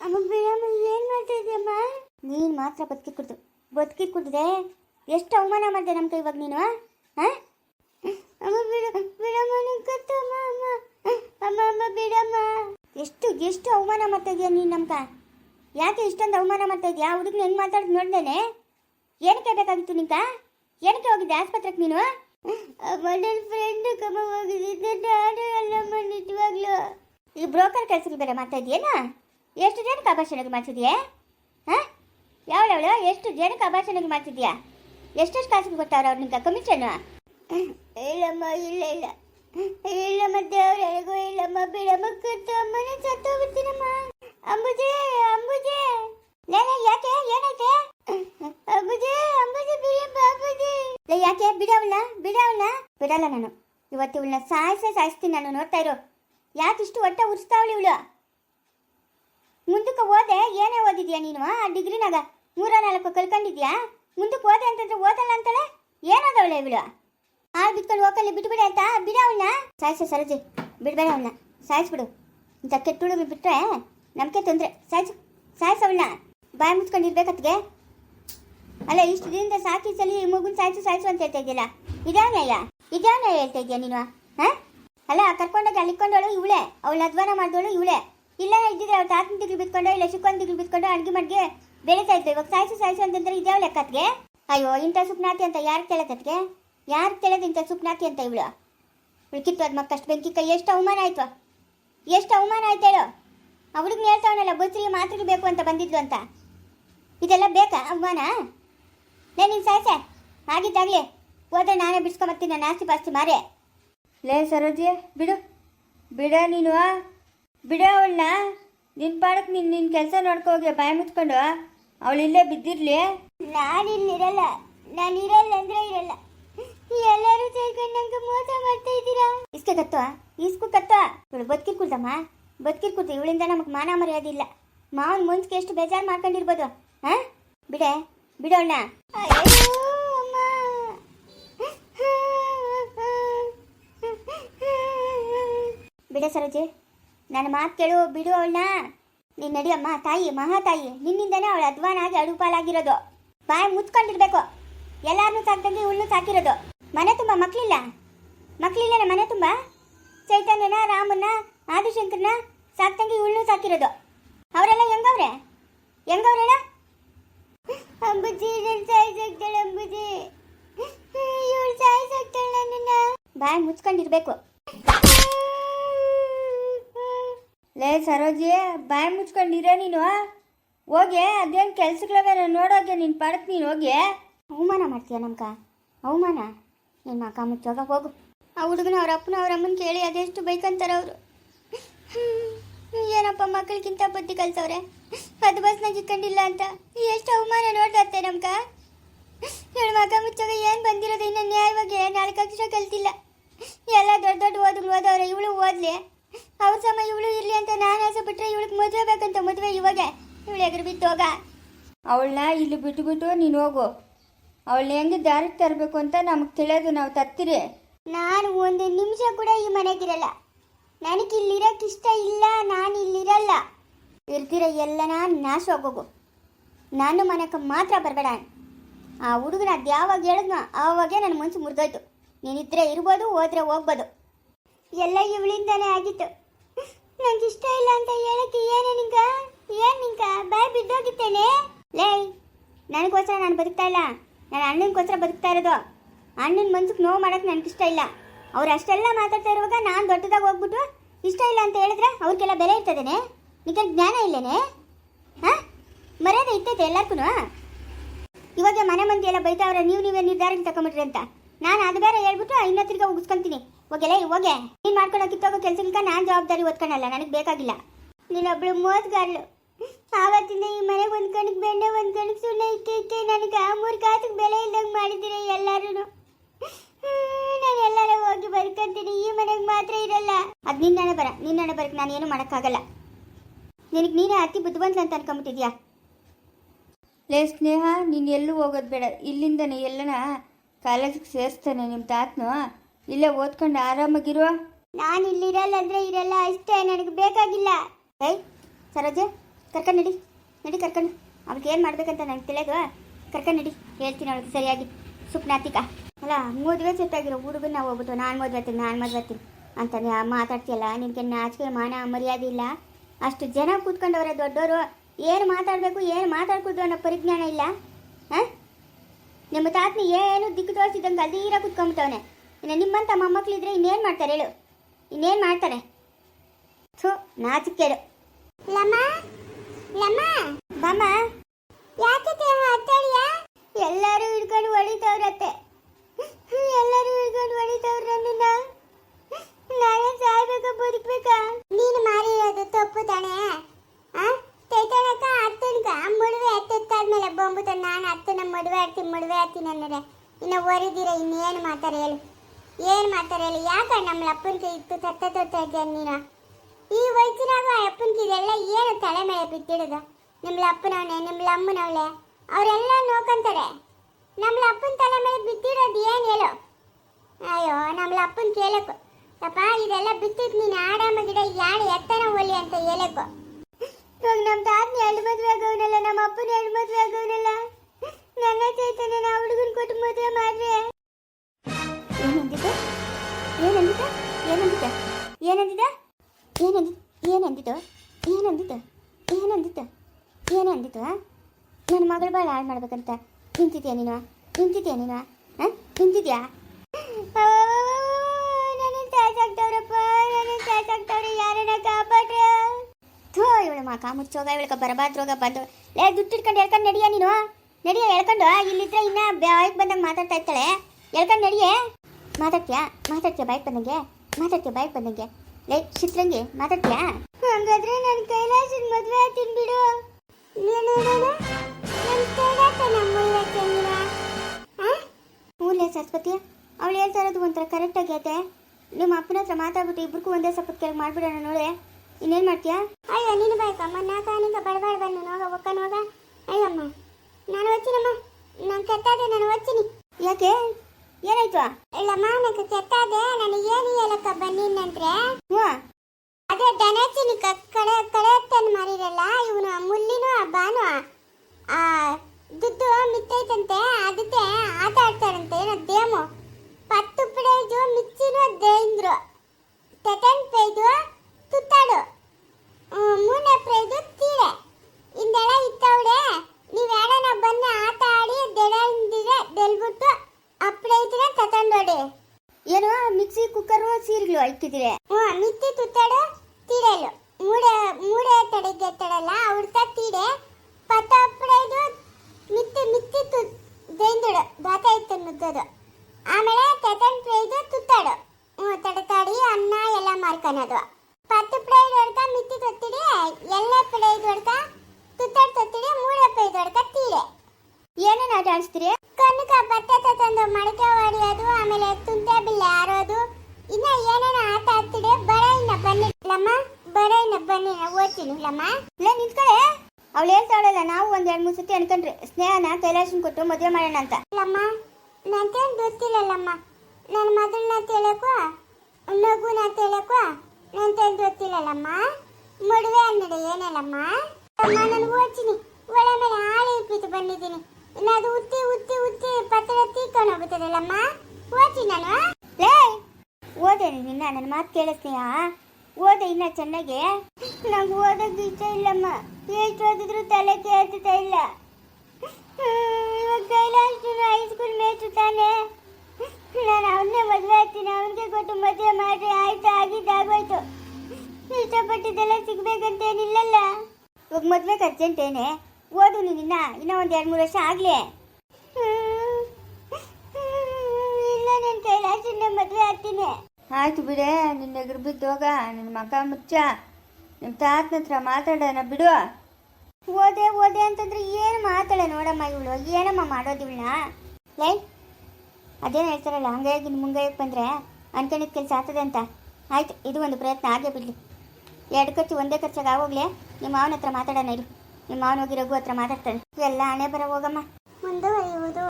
ಅಮ್ಮ, ಬಿಡಮ್ಮ, ಏನು ಮಾಡ್ತಾ ಇದೆಯಮ್ಮ ನೀನು ಮಾತ್ರ ಬದುಕಿ ಕುಡ್ದು, ಬದುಕಿ ಕುಡ್ದೆ ಎಷ್ಟು ಅವಮಾನ ಮಾಡಿದೆ ನಮ್ಗೆ ಇವಾಗ ನೀನು ಹಾಂ ಅಮ್ಮ, ಬಿಡ, ಬಿಡಮ್ಮ ನಂಗೆ ಗೊತ್ತಮ್ಮ ಅಮ್ಮ ಅಮ್ಮ. ಅಮ್ಮ ಬಿಡಮ್ಮ. ಎಷ್ಟು ಎಷ್ಟು ಅವಮಾನ ಮಾಡ್ತಾ ನೀನು ನಮ್ಕ ಯಾಕೆ ಇಷ್ಟೊಂದು ಅವಮಾನ ಮಾಡ್ತಾ ಇದೀಯಾ? ಹುಡುಗನ ಹೆಂಗೆ ಮಾತಾಡೋದು ನೋಡ್ದೇನೆ? ಏನಕ್ಕೆ ಬೇಕಾಗಿತ್ತು ನಿಂಕ ಏನಕ್ಕೆ ಹೋಗಿದ್ದೆ ಆಸ್ಪತ್ರೆಗೆ ನೀನು ಅಮ್ಮ ನನ್ನ ಫ್ರೆಂಡ್ ಕಮ್ಮ ಹೋಗಿದ್ದೆ. ನಾನು ಅಲ್ಲಮ್ಮ, ನಿಜವಾಗ್ಲು. ಈ ಬ್ರೋಕರ್ ಕೆಲಸಕ್ಕೆ ಬೇರೆ ಮಾಡ್ತಾ ಇದೆಯೇನಾ? ಎಷ್ಟು ಜನಕ್ಕೆ ಆಭಾಷಣಕ್ಕೆ ಮಾಡ್ತಿದ್ಯಾ? ಹಾಂ? ಯಾವಳವಳು ಎಷ್ಟು ಜನಕ್ಕೆ ಆಭಾಷಣಕ್ಕೆ ಮಾಡ್ತಿದ್ಯಾ? ಎಷ್ಟೆಷ್ಟು ಕಾಸಿಗೆ ಕೊಟ್ಟವ್ರ ಅವ್ರು ನಿಮ್ಗೆ ಕಮಿಷನ್ನು ಇಲ್ಲಮ್ಮ ಇಲ್ಲ ಇಲ್ಲ. ಇಲ್ಲಮ್ಮ ದೇವ್ರ ಎಳಗೋ ಇಲ್ಲಮ್ಮ ಬಿಡಮ್ಮ ಕತ್ತು ಅಮ್ಮನ ಸತ್ತೋಗ್ಬಿಡ್ತೀನಮ್ಮ ಅಂಬುಜೆ ಅಂಬುಜೆ. ಲೇಲೆ ಯಾಕೆ? ಏನೈತೆ ಅಂಬುಜೆ ಅಂಬುಜೆ ಬಿಡಮ್ಮ ಅಂಬುಜೆ. ಲೇ ಯಾಕೆ? ಬಿಡವಲ್ಲ ಬಿಡವಲ್ಲ ಬಿಡಲ್ಲ ನಾನು. ಇವತ್ತು ಇವಳನ್ನ ಸಾಯಿಸೇ ಸಾಯಿಸ್ತೀನಿ ನಾನು ನೋಡ್ತಾ ಇರೋ. ಯಾಕೆ ಇಷ್ಟು ಹೊಟ್ಟೆ ಉರಿಸ್ತಾವಳಿ ಇವಳು? ಮುಂದಕ್ಕೆ ಓದೆ ಏನೇ ಓದಿದ್ಯಾ ನೀನು? ಆ ಡಿಗ್ರಿನಾಗ ಮೂರ ನಾಲ್ಕು ಕಲ್ಕೊಂಡಿದ್ಯಾ? ಮುಂದಕ್ಕೆ ಓದೆ ಅಂತಂದ್ರೆ ಓದಲ್ಲ ಅಂತಳೆ ಏನಾದವಳೆ ಬಿಡು ಆ ಬಿತ್ಕೊಂಡು ಹೋಗಲ್ಲಿ, ಬಿಟ್ಬಿಡಿ ಅಂತ? ಬಿಡ ಅವಳನ್ನ. ಸಾಯಿಸ ಸರಜಿ, ಬಿಡ್ಬೇಡ ಅವಳನ್ನ. ಸಾಯಿಸ್ಬಿಡು. ಇಂಥ ಕೆಟ್ಟ ಹುಡುಗ ಬಿಟ್ರೆ ನಮಗೆ ತೊಂದರೆ. ಸಾಯಿಸು, ಸಾಯಿಸ ಅವಳನ್ನ. ಬಾಯಿ ಮುಚ್ಕೊಂಡಿರ್ಬೇಕತ್ಗೆ ಅಲ್ಲ, ಇಷ್ಟು ದಿನದ ಸಾಕಿ ಸಲಿ ಮಗುನ್ ಸಾಯಿಸು ಸಾಯಿಸು ಅಂತ ಹೇಳ್ತಾ ಇದೆಯಲ್ಲ ಇದ್ಯಾವ ನ್ಯಾಯ ಇದ್ಯಾವ ನ್ಯಾಯ ಹೇಳ್ತಾ ಇದೆಯಾ ನೀನು? ಹಾಂ? ಅಲ್ಲ, ಕರ್ಕೊಂಡೋಗಿ ಅಲ್ಲಿ ಇಟ್ಕೊಂಡವಳು ಇವಳೆ. ಅವಳು ಅಧ್ವಾನ ಮಾಡಿದವಳು ಇವಳೆ. ಇಲ್ಲ ಇದ್ದಿದ್ರೆ ಅವ್ರ ತಾತನ ತಿಂಗಳು ಬಿತ್ಕೊಂಡು ಇಲ್ಲ ಚಿಕ್ಕನ್ ತಿಂಗಳು ಬಿತ್ಕೊಂಡು ಅಡ್ಗೆ ಮಡ್ಗೆ ಬೆಳೀತಾ ಇತ್ತು ಇವಾಗ ಸಾಯಿಸು ಸಾಯಿಸು ಅಂತಂದ್ರೆ ಇದ್ಯಾವ ಲೆಕ್ಕತ್ಗೆ ಅಯ್ಯೋ, ಇಂಥ ಸುಪ್ನಾತಿ ಅಂತ ಯಾರು ಕೇಳತ್ತತ್ಗೆ ಯಾರು ಕೇಳೋದು ಇಂಥ ಸುಪ್ನಾತಿ ಅಂತ ಇವಳು? ಉಳ್ಕಿತ್ತು ಅದು ಮಕ್ಕಷ್ಟು ಬೆಂಕಿ ಕೈ, ಎಷ್ಟು ಅವಮಾನ ಆಯ್ತು? ಎಷ್ಟು ಅವಮಾನ ಆಯ್ತು ಹೇಳು? ಅವಳಿಗೆ ಹೇಳ್ತಾವನಲ್ಲ ಗೊತ್ತಿಗೆ ಮಾತ್ರೆಗೆ ಬೇಕು ಅಂತ ಬಂದಿದ್ಲು ಅಂತ. ಇದೆಲ್ಲ ಬೇಕಾ ಅವಮಾನ? ಲೇ, ನೀನು ಸಾಯ್ಸೆ? ಆಗಿದ್ದಾಗಲಿ. ಹೋದ್ರೆ ನಾನೇ ಬಿಡ್ಸ್ಕೊಂಬರ್ತೀನಿ ನಾಸ್ತಿ ಆಸ್ತಿ ಪಾಸ್ತಿ ಮಾರೆ. ಲೇ ಸರೋಜಿ ಬಿಡು. ಬಿಡ ನೀನು. ಬಿಡ ಅವಳನ್ನ. ನಿನ್ನ ಪಾಡಕ್ಕೆ ನಿನ್ ನಿನ್ನ ಕೆಲಸ ನೋಡ್ಕೋಗಿ ಬಾಯಿ ಮುಚ್ಕೊಂಡು. ಅವಳು ಇಲ್ಲೇ ಬಿದ್ದಿರ್ಲಿ. ನಾನಿಲ್ಲಿರಲ್ಲ. ನಾನು ಇರಲ್ಲ ಅಂದ್ರೆ ಇರಲ್ಲ. ಎಲ್ಲರೂ ಸೇರ್ಕೊಂಡು ನಂಗೆ ಮೋಸ ಮಾಡ್ತಾ ಇದ್ದೀರಾ? ಇಸ್ಕೆ ಕತ್ತುವ? ಇಸ್ಕು ಕತ್ತುವ? ಇವಳು ಬದುಕಿರ್ ಕುಡ್ದಮ್ಮ ಬದುಕಿರ್ ಕುಡ್ದು ಇವಳಿಂದ ನಮಗೆ ಮಾನ ಮರ್ಯಾದೆ ಇಲ್ಲ. ಮಾವನ್ ಮುಂಚೆ ಎಷ್ಟು ಬೇಜಾರು ಮಾಡ್ಕೊಂಡಿರ್ಬೋದು. ಹಾ? ಬಿಡೆ. ಬಿಡೋಣ ಬಿಡೆ ಸರೋಜಿ. ನನ್ನ ಮಾತು ಕೇಳು, ಬಿಡು ಅವಳನ್ನ. ನೀನ್ ನಡಿಯಮ್ಮ ತಾಯಿ, ಮಹಾತಾಯಿ ನಿನ್ನಿಂದನೇ ಅವಳು ಅಧ್ವಾನ ಆಗಿ ಅಡುಪಾಲಾಗಿರೋದು. ಬಾಯಿ ಮುಚ್ಕೊಂಡಿರ್ಬೇಕು ಎಲ್ಲಾರನ್ನೂ ಸಾಕ್ದಂಗೆ ಇವಳನ್ನು ಸಾಕಿರೋದು. ಮನೆ ತುಂಬ ಮಕ್ಕಳಿಲ್ಲ ಮಕ್ಕಳಿಲ್ಲ ಮನೆ ತುಂಬ? ಚೈತನ್ಯನ, ರಾಮನ್ನ ಆದಿಶಂಕರ್ನ ಸಾಕ್ದಂಗೆ ಇವಳನ್ನು ಸಾಕಿರೋದು. ಅವರೆಲ್ಲ ಹೆಂಗವ್ರೆ? ಹೆಂಗವ್ರೇಳ ಅಂಬುಜಿ ಅಂಬುಜಿ. ಬಾಯಿ ಮುಚ್ಕೊಂಡಿರ್ಬೇಕು. ಲೇ ಸರೋಜಿ ಬಾಯಿ ಮುಚ್ಕೊಂಡಿರ ನೀನು? ಹೋಗಿ, ಅದೇನು ನಾನು ನೋಡೋಗೆ ನೀನು ಪಾಡಕ್ಕೆ ನೀನು, ಹೋಗಿ. ಅವಮಾನ ಮಾಡ್ತೀಯ ನಮ್ಕ ಅವಮಾನ? ನಿಮ್ಮ ಅಕ್ಕ ಮುಚ್ಚೋಗ ಹೋಗು. ಆ ಹುಡುಗನ ಅವ್ರ ಅಪ್ಪನ ಅವ್ರ ಅಮ್ಮನ ಕೇಳಿ ಅದೆಷ್ಟು ಬೈಕಂತಾರ ಅವರು? ಏನಪ್ಪ ಮಕ್ಕಳಿಗಿಂತ ಬುದ್ಧಿ ಕಲ್ಸವ್ರೆ ಅದು ಬಸ್ನಾಗ ಇಟ್ಕೊಂಡಿಲ್ಲ ಅಂತ ಎಷ್ಟು ಅವಮಾನ ನೋಡ್ದತ್ತೆ ನಮ್ಕ ಹೇಳು ಮಗ ಮುಚ್ಚೋಗ ಏನು ಬಂದಿರೋದು? ಇನ್ನು ನ್ಯಾಯವಾಗಿ ನಾಲ್ಕು ಅಕ್ಷರ ಕಲ್ತಿಲ್ಲ ಎಲ್ಲ ದೊಡ್ಡ ದೊಡ್ಡ ಓದುಗಳು ಓದವ್ರೆ ಇವಳು ಓದ್ಲಿ ಅವ್ರ ಸಮ ಇವಳು ಇರ್ಲಿ ಅಂತ ನಾನು ಆಸೆ ಬಿಟ್ರೆ ಇವಳಿಗೆ ಮದುವೆ ಬೇಕಂತ ಮದುವೆ ಇವಾಗ. ಇವಳು ಎಗರು ಹೋಗ. ಅವಳನ್ನ ಇಲ್ಲಿ ಬಿಟ್ಬಿಟ್ಟು ನೀನು ಹೋಗು. ಅವಳನ್ನ ಹೆಂಗೆ ದಾರಿಗೆ ತರಬೇಕು ಅಂತ ನಮಗೆ ತಿಳಿಯೋದು ನಾವು ತರ್ತೀರಿ. ನಾನು ಒಂದು ನಿಮಿಷ ಕೂಡ ಈ ಮನೆಗಿರಲ್ಲ. ನನಗೆ ಇಲ್ಲಿರೋಕೆ ಇಷ್ಟ ಇಲ್ಲ ನಾನು ಇಲ್ಲಿರಲ್ಲ. ಎಲ್ಲ ನಾನು ನಾಶ ಹೋಗೋಗು ನಾನು ಮನೆಗೆ ಮಾತ್ರ ಬರಬೇಡ ಆ ಹುಡುಗನ ಅದು ಯಾವಾಗ ಹೇಳಿದ್ನ ಆವಾಗೆ ನನ್ನ ಮನಸ್ಸು ಮುರಿದೋಯ್ತು. ನೀನಿದ್ರೆ ಇರ್ಬೋದು ಹೋದ್ರೆ ಹೋಗ್ಬೋದು. ಎಲ್ಲ ಇವಳಿಂದಾನೇ ಆಗಿತ್ತು. ನಂಗೆ ಇಷ್ಟ ಇಲ್ಲ ಅಂತ ಹೇಳಕ್ಕೆ ಏನೇ ನಿಂಗ? ಏನ್ ನಿಂಗ? ಬಾಯ್ ಬಿದ್ದೋಗಿತ್ತೇನೆ? ಲೇ ನನಗೋಸ್ಕರ ನಾನು ಬದುಕ್ತಾ ಇಲ್ಲ. ನಾನು ಅಣ್ಣನಿಗೋಸ್ಕರ ಬದುಕ್ತಾ ಇರೋದು. ಅಣ್ಣನ ಮನ್ಸಿಗೆ ನೋವು ಮಾಡಕ್ಕೆ ನನಗೆ ಇಷ್ಟ ಇಲ್ಲ. ಅವ್ರು ಅಷ್ಟೆಲ್ಲ ಮಾತಾಡ್ತಾ ಇರುವಾಗ ನಾನು ದೊಡ್ಡದಾಗಿ ಹೋಗ್ಬಿಟ್ಟು ಇಷ್ಟ ಇಲ್ಲ ಅಂತ ಹೇಳಿದ್ರೆ ಅವ್ರಿಗೆಲ್ಲ ಬೆಲೆ ಇರ್ತದೇನೆ? ನಿಮಗೆ ಜ್ಞಾನ ಇಲ್ಲೇನೆ? ಹಾಂ? ಮರ್ಯಾದೆ ಇತ್ತೈತೆ ಎಲ್ಲರಿಗೂ ಇವಾಗ ಮನೆ ಮಂದಿ ಎಲ್ಲ ಬೈತಾವ್ರೆ, ನೀವು ನೀವೇ ನಿರ್ಧಾರಕ್ಕೆ ತಗೊಂಬಿಟ್ರಿ ಅಂತ. ನಾನು ಅದು ಬೇರೆ ಹೇಳ್ಬಿಟ್ಟು ಇನ್ನೊತ್ತಿಗೆ ಉಗಿಸ್ಕೊಂತೀನಿ ಹೋಗೆಲ್ಲ ಹೋಗೆ. ಮಾಡ್ಕೊಂಡು ಕಿತ್ತೋಗೋ ಕೆಲಸಕ್ಕೆ ನಾನು ಜವಾಬ್ದಾರಿ ಓದ್ಕೊಳಲ್ಲ ನನಗೆ ಬೇಕಾಗಿಲ್ಲ. ನೀನೊಬ್ಳು ಮೋಸ್ಗಾರ್ಲು ಆವತ್ತಿಂದ ಈ ಮನೆಗೆ ಒಂದು ಕಣಕ್ಕೆ ಬೆಂಡೆ ಒಂದು ಕಣಕ್ಕೆ ಸುಣ್ಣ ಇಕ್ಕೆ ಇಕ್ಕೆ ನನಗೆ ಆ ಮೂರು ಕಾಸಿಗೆ ಬೆಲೆ ಇಲ್ದಂಗೆ ಮಾಡಿದ್ದೀರಿ ಎಲ್ಲರೂ ನಾನು ಎಲ್ಲರೂ ಹೋಗಿ ಬರ್ಕೊಂತೀನಿ, ಈ ಮನೆಗೆ ಮಾತ್ರ ಇರಲ್ಲ. ಅದು ನಿನ್ನ ಬರ ನಿನ್ನ ಬರಕ್ಕೆ ನಾನು ಏನು ಮಾಡೋಕ್ಕಾಗಲ್ಲ. ನಿನಗೆ ನೀನೇ ಅತಿ ಬುದ್ಧಿವಂತ ಅಂತ ಅನ್ಕೊಂಬಿಟ್ಟಿದ್ಯಾ? ಲೇ ಸ್ನೇಹ, ನೀನು ಎಲ್ಲೂ ಹೋಗೋದು ಬೇಡ. ಇಲ್ಲಿಂದನೇ ಎಲ್ಲನ ಕಾಲೇಜಿಗೆ ಸೇರಿಸ್ತಾನೆ ನಿಮ್ಮ ತಾತನು. ಇಲ್ಲೇ ಓದ್ಕೊಂಡು ಆರಾಮಾಗಿರುವ ನಾನು ಇಲ್ಲಿರಲ್ಲ ಅಂದ್ರೆ ಇರಲ್ಲ ಅಷ್ಟೇ ನನಗೆ ಬೇಕಾಗಿಲ್ಲ. ಏಯ್, ಸರೋಜೆ, ಕರ್ಕೊಂಡು ನಡಿ. ನಡಿ ಕರ್ಕೊಂಡು. ಅವ್ಳಿಗೆ ಏನು ಮಾಡ್ಬೇಕಂತ ನನಗೆ ತಿಳಿಯೋದು ಕರ್ಕೊಂಡು ನಡಿ. ಹೇಳ್ತೀನಿ ಅವಳಿಗೆ ಸರಿಯಾಗಿ. ಸುಪ್ನಾತಿಕ ಅಲ್ಲ ಮದುವೆ ಹುಡುಗನ ನಾವು ಹೋಗ್ಬಿಟ್ಟು ನಾನು ಮದುವೆ ಆಗ್ತೀನಿ, ನಾನು ಮದುವೆ ಆಗ್ತೀನಿ ಅಂತಂದು ಮಾತಾಡ್ತೀಯಲ್ಲ? ನಿನಗೆ ನಾಚಿಕೆ, ಮಾನ, ಮರ್ಯಾದೆ ಇಲ್ಲ? ಅಷ್ಟು ಜನ ಕೂತ್ಕೊಂಡವ್ರೆ ದೊಡ್ಡವರು ಏನು ಮಾತಾಡಬೇಕು, ಏನು ಮಾತಾಡ್ಕೂದು ಅನ್ನೋ ಪರಿಜ್ಞಾನ ಇಲ್ಲ? ಹಾಂ? ನಿಮ್ಮ ತಾತನ ಏನು ದಿಕ್ಕು ತೋರಿಸಿದಂಗೆ ಅಲ್ಲಿರ ಕೂತ್ಕೊಂಬಿಟ್ಟವನೆ ಇನ್ನು ನಿಮ್ಮಂಥ ಮೊಮ್ಮಕ್ಳಿದ್ರೆ ಇನ್ನೇನು ಮಾಡ್ತಾರೆ ಹೇಳು? ಇನ್ನೇನು ಮಾಡ್ತಾರೆ? ಥು ನಾಚಿಕೆಡು ಲಮ್ಮ ಲಮ್ಮ ಬಮ್ಮ ಯಾಕೆ ಅತ್ತಳಿಯ ಎಲ್ಲರೂ ಹಿಡ್ಕೊಂಡು ಹೊಡಿತವ್ರತ್ತೆ ಎಲ್ಲರೂ ಹಿಡ್ಕೊಂಡು ಹೊಡಿತವ್ರ ನನ್ನನ್ನ ನಾನೇ ಸಾಯ್ಬೇಕಾ ಬದುಕ್ಬೇಕಾ? ನೀನು ಮಾರಿರೋದು ತಪ್ಪು ತಾನೆ? ಆ? ಅತ್ತನಕ ಅತ್ತನ್ಕ ಮದುವೆ ಅತ್ತಾದ್ಮೇಲೆ ಬಂಬುತ್ತ ನಾನು ಅತ್ತನ ಮದುವೆ ಆಡ್ತೀನಿ ಮದುವೆ ಆಡ್ತೀನಿ ಅನ್ನೋರೆ ಇನ್ನು ಒರಿದಿರ ಇನ್ನೇನು ಮಾತಾಡ ಹೇಳು. ಏನು ಮಾಡ್ತಾರೆ ಹೇಳು? ಯಾಕ ನಮ್ಮ ಅಪ್ಪನ ಇತ್ತು? ತತ್ತ ತತ್ತ ನೀನು? ಈ ವಯಸ್ಸಿನಾಗ ಅಪ್ಪನ್ಗೆ ಇದೆಲ್ಲ ಏನು ತಲೆ ಮೇಲೆ ಬಿಟ್ಟಿಡೋದು ನಿಮ್ಮ ಅಪ್ಪನವನೆ ನಿಮ್ಮ ಅಮ್ಮನವಳೆ? ಅವರೆಲ್ಲ ನೋಡ್ಕೊಂತಾರೆ. ನಮ್ಮ ಅಪ್ಪನ ತಲೆ ಮೇಲೆ ಬಿದ್ದಿರೋದು ಏನು ಹೇಳು? ಅಯ್ಯೋ ನಮ್ಮ ಅಪ್ಪನ ಕೇಳಕ್ಕು ಅಪ್ಪ, ಇದೆಲ್ಲ ಬಿತ್ತಿದ್ ನೀನು ಆಡಾಮ ಗಿಡ ಯಾರು ಎತ್ತನ ಒಲಿ ಅಂತ ಹೇಳಕ್ಕು ಇವಾಗ ನಮ್ಮ ತಾತನ ಎರಡು ಮದುವೆ ನಮ್ಮ ಅಪ್ಪನ ಎರಡು ಮದುವೆ ಆಗವನಲ್ಲ? ನನ್ನ ಚೈತನ್ಯ ನಾ ಹುಡುಗನ ಕೊಟ್ಟು ಮದುವೆ ಮಾಡ್ರೆ? ಏನಂದಿದ್ದ ಏನಂದಿದೆ? ಏನಂದಿದೆ? ಏನಂದಿದೆ? ಏನಂದಿ ಏನಂದಿದ್ದು ಏನಂದಿದ್ದು ಏನಂದಿದ್ದು ಏನಂದಿದ್ದು ನನ್ನ ಮಗಳು ಭಾಳ ಹಾಳು ಮಾಡ್ಬೇಕಂತ. ನಿಂತಿದ್ಯಾ ನೀನು? ನಿಂತಿದ್ಯಾ ನೀನು ಹಾಂ ನಿಂತಿದ್ಯಾ? ಮಕ ಮುಚ್ಚೋಗ, ಇವಳಕ ಬರಬಾರ್ದು ರೋಗ ಬಂದು. ಲೇ ದುಡ್ಡು ಇಟ್ಕೊಂಡು ಹೇಳ್ಕೊಂಡು ನಡಿಯ ನೀನು? ನಡಿಯ ಹೇಳ್ಕೊಂಡು ಇಲ್ಲಿದ್ರೆ ಇನ್ನ ಬಾಯಿಗೆ ಬಂದಂಗೆ ಮಾತಾಡ್ತಾ ಇರ್ತಾಳೆ. ಹೇಳ್ಕೊಂಡು ನಡಿಯೇ? ಮಾತಾಡ್ತೀಯಾ? ಮಾತಾಡ್ತೀಯ ಬಾಯ್ಕ್ ಬಂದಂಗೆ? ಮಾತಾಡ್ತೀಯ ಬಾಯ್ ಬಂದಂಗೆ? ಲೈಟ್ ಚಿತ್ರಂಗಿ ಮಾತಾಡ್ತೀಯಾ? ಹಂಗಾದ್ರೆ ನನ್ನ ಕೈಲಾಸದ ಮದುವೆ ಆತೀನಿ ಬಿಡು. ಊರ್ಲೆ ಸರಸ್ವತಿ ಅವಳು ಹೇಳ್ತಾ ಇರೋದು ಒಂಥರ ಕರೆಕ್ಟ್ ಐತೆ. ನಿಮ್ಮ ಅಪ್ಪನ ಹತ್ರ ಮಾತಾಡ್ಬಿಟ್ಟು ಇಬ್ಬರಿಗೂ ಒಂದೇ ಸ್ವಲ್ಪ ಕೆಳಗೆ ಮಾಡ್ಬಿಡೋಣ ನೋಡಿ. ಇನ್ನೇನು ಮಾಡ್ತೀಯಾ? ಅಯ್ಯೋ ನೀನು ಬಾಯ್ಕಮ್ಮ ನಾಕಾನಿಕ ಬಡಬಾಡ ಬಣ್ಣ ನೋಗ ಒಕ್ಕನ ಹೋಗ. ಅಯ್ಯಮ್ಮ ನಾನು ಒಚ್ಚಿನಮ್ಮ ನಾನು ಕತ್ತಾದೆ ನಾನು ಒಚ್ಚಿನಿ ಯಾಕೆ? ಏನಾಯ್ತು? ಇಲ್ಲಮ್ಮ ತಂದು ಮಾರಿರಲ್ಲ ಇವನು ಮುಲ್ಲಿನೂ ಬಾನು ಆ, ದುಡ್ಡು ಮಿತ್ತೈತಂತೆ, ಅದಕ್ಕೆ ಆಟ ಆಡ್ತಾರಂತೆ ಏನೋ ದೇಮು. ಪತ್ತು ಪ್ರೈಜು ಮಿಚ್ಚಿನೂ ದೇಂದ್ರು ಸೆಕೆಂಡ್ ಪ್ರೈಜು ಆಡಿಸ್ತೀರಿ ಕನಕ ಬಟ್ಟೆ ತಂದು ಮಡಕೆ ಹೊಡೆಯೋದು, ಆಮೇಲೆ ತುಂಟೆ ಬಿಲ್ಲೆ ಆರೋದು, ಇನ್ನ ಏನೇನೋ ಆಟ ಆಗ್ತಿದೆ ಬರ ಬನ್ನಿ ಲಮ್ಮ, ಬರ ಬನ್ನಿ ಓದ್ತೀನಿ ಲಮ್ಮ. ಇಲ್ಲ ನಿಂತ್ಕೊಳ್ಳೆ ಅವಳು ಹೇಳ್ತಾಳಲ್ಲ ನಾವು ಒಂದ್ ಎರಡು ಮೂರು ಸತಿ ಅನ್ಕೊಂಡ್ರಿ, ಸ್ನೇಹನ ಕೈಲಾಶನ್ ಕೊಟ್ಟು ಮದುವೆ ಮಾಡೋಣ ಅಂತ. ಲಮ್ಮ ನಂತೇನು ಗೊತ್ತಿಲ್ಲಲ್ಲಮ್ಮ ನನ್ನ ಮಗಳನ್ನ ತಿಳಕೋ ನಗುನ ತಿಳಕೋ ನಂತೇನು ಗೊತ್ತಿಲ್ಲಲ್ಲಮ್ಮ ಮದುವೆ ಅನ್ನಡೆ ಏನಲ್ಲಮ್ಮ ನಾನು ಓದ್ತೀನಿ. ಒಳ ಮೇಲೆ ಹಾಳೆ ಇಪ್ಪಿತು ಬಂದಿದ್ದೀನಿ. ಅದು ಉತ್ತಿ ಉತ್ತಿ ಉತ್ತಿ ಪತ್ರ ತೀಕೊಂಡು ಹೋಗ್ಬಿಟ್ಟದಲ್ಲಮ್ಮ? ಓದಿ ನಾನು ಲೇ! ಓದೆ, ನಿನ್ನ ನನ್ನ ಮಾತು ಕೇಳಿಸ್ತೀಯಾ ಓದೆ ಇನ್ನ ಚೆನ್ನಾಗಿ. ನಂಗೆ ಓದೋದು ಇಷ್ಟ ಇಲ್ಲಮ್ಮ. ಎಷ್ಟು ಓದಿದ್ರು ತಲೆ ಕೇಳ್ತಾ ಇಲ್ಲ. ಇವಾಗ ಕೈಲಾಷ್ಟು ಹೈಸ್ಕೂಲ್ ಮೇಚು ತಾನೆ. ನಾನು ಅವನ್ನೇ ಮದುವೆ ಆಗ್ತೀನಿ, ಅವನಿಗೆ ಕೊಟ್ಟು ಮದುವೆ ಮಾಡಿ ಆಯ್ತು? ಆಗಿದ್ದು ಆಗೋಯ್ತು. ಇಷ್ಟಪಟ್ಟಿದ್ದೆಲ್ಲ ಸಿಗ್ಬೇಕಂತೇನಿಲ್ಲಲ್ಲ. ಇವಾಗ ಮದ್ವೆಗೆ ಅರ್ಜೆಂಟ್ ಏನೇ? ಓದು ನೀನು ಇನ್ನ ಇನ್ನ ಒಂದು ಎರಡು ಮೂರು ವರ್ಷ ಆಗಲಿ. ಇಲ್ಲ ನನ್ನ ಕೈಲಾಸನ್ನ ಮದುವೆ ಆಗ್ತೀನಿ. ಆಯ್ತು ಬಿಡೆ ನಿನ್ನ ಎದುರು ಬಿದ್ದೋಗ ನಿನ್ನ ಮಕ ಮುಚ್ಚ. ನಿಮ್ ತಾತನ ಹತ್ರ ಮಾತಾಡೋಣ ಬಿಡು ಓದೆ ಓದೆ ಅಂತಂದ್ರೆ ಏನು ಮಾತಾಡ ನೋಡಮ್ಮ ಇವಳು? ಏನಮ್ಮ ಮಾಡೋದು ಇವಳನ್ನ? ಲೈ ಅದೇನ ಹೇಳ್ತಾರಲ್ಲ ಹಂಗಾಗಿ ಮುಂಗೈಗೆ ಬಂದರೆ ಅನ್ಕೊಂಡಿದ್ದ ಕೆಲಸ ಆಗ್ತದೆ ಅಂತ. ಆಯ್ತು ಇದು ಒಂದು ಪ್ರಯತ್ನ ಆಗೇ ಬಿಡಲಿ. ಎರಡು ಖರ್ಚು ಒಂದೇ ಖರ್ಚಾಗ ಆಗೋಗ್ಲಿ ನಿಮ್ಮ ಮಾವನ ಹತ್ರ ಮಾತಾಡೋಣ ಇರು. ನಿಮ್ಮ ಅವನೋಗಿ ರಘು ಹತ್ರ ಮಾತಾಡ್ತಾನೆ ಎಲ್ಲ ಹಣೆ ಬರ ಹೋಗಮ್ಮ ಮುಂದುವರಿಯುವುದು.